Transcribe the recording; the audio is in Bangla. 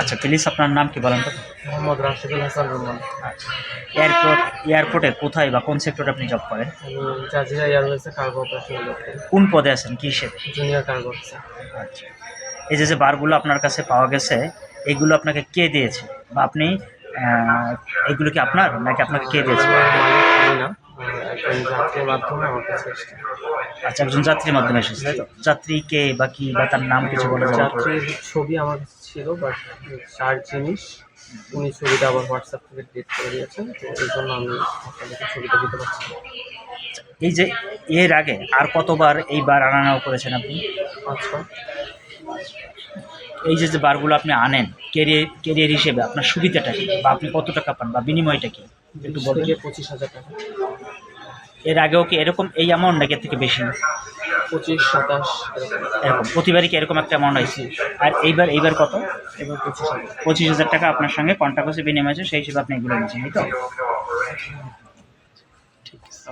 আচ্ছা প্লিজ আপনার নাম কি বলেন তো? মোহাম্মদ রাশিদুল হাসান রহমান আচ্ছা এয়ারপোর্ট এয়ারপোর্টে কোথায় বা কোন সেক্টরে আপনি জব করেন? জাজিরা এয়ারওয়েজে কার্গো অপারেশন কোন পদে আছেন কি হিসেবে জুনিয়র কার্গো অফিসার আচ্ছা এই যে যে বারগুলো আপনার কাছে পাওয়া গেছে এগুলো আপনাকে কে দিয়েছে? বা আপনি এগুলো কি আপনার নাকি আপনাকে কে দিয়েছে? না। একজন যাত্রীর মাধ্যমে আমার কাছে এসেছে। আচ্ছা একজন যাত্রীর মাধ্যমে এসেছে তাই তো? যাত্রী কে বা কি বা তার নাম কিছু বলে যাবে? যাত্রীর ছবি আমার কাছে ছিল বাট চার জিনিস। উনি ছবিটা আবার হোয়াটসঅ্যাপ থেকে ডিলিট করে দিয়েছেন তো এই জন্য আমি আপনাদেরকে ছবিটা দিতে পারছি না। এই যে এর আগে আর কতবার এই বার আনা নেওয়া করেছেন আপনি? আচ্ছা। এই যে যে বারগুলো আপনি আনেন কেরিয়ার কেরিয়ার হিসেবে আপনার সুবিধাটা কি? বা আপনি কত টাকা পান বা বিনিময়টা কি? একটু থেকে পঁচিশ হাজার টাকা। এর আগেও কি এরকম এই অ্যামাউন্ট নাকি এর থেকে বেশি? পঁচিশ সাতাশ এরকম। প্রতিবারই কি এরকম একটা অ্যামাউন্ট হয়েছে? আর এইবার এইবার কত? এবার পঁচিশ হাজার। পঁচিশ হাজার টাকা আপনার সঙ্গে কন্ট্যাক্ট হচ্ছে বিনিময় আছে সেই হিসেবে আপনি এগুলো নিচ্ছেন তাই তো? ঠিক আছে।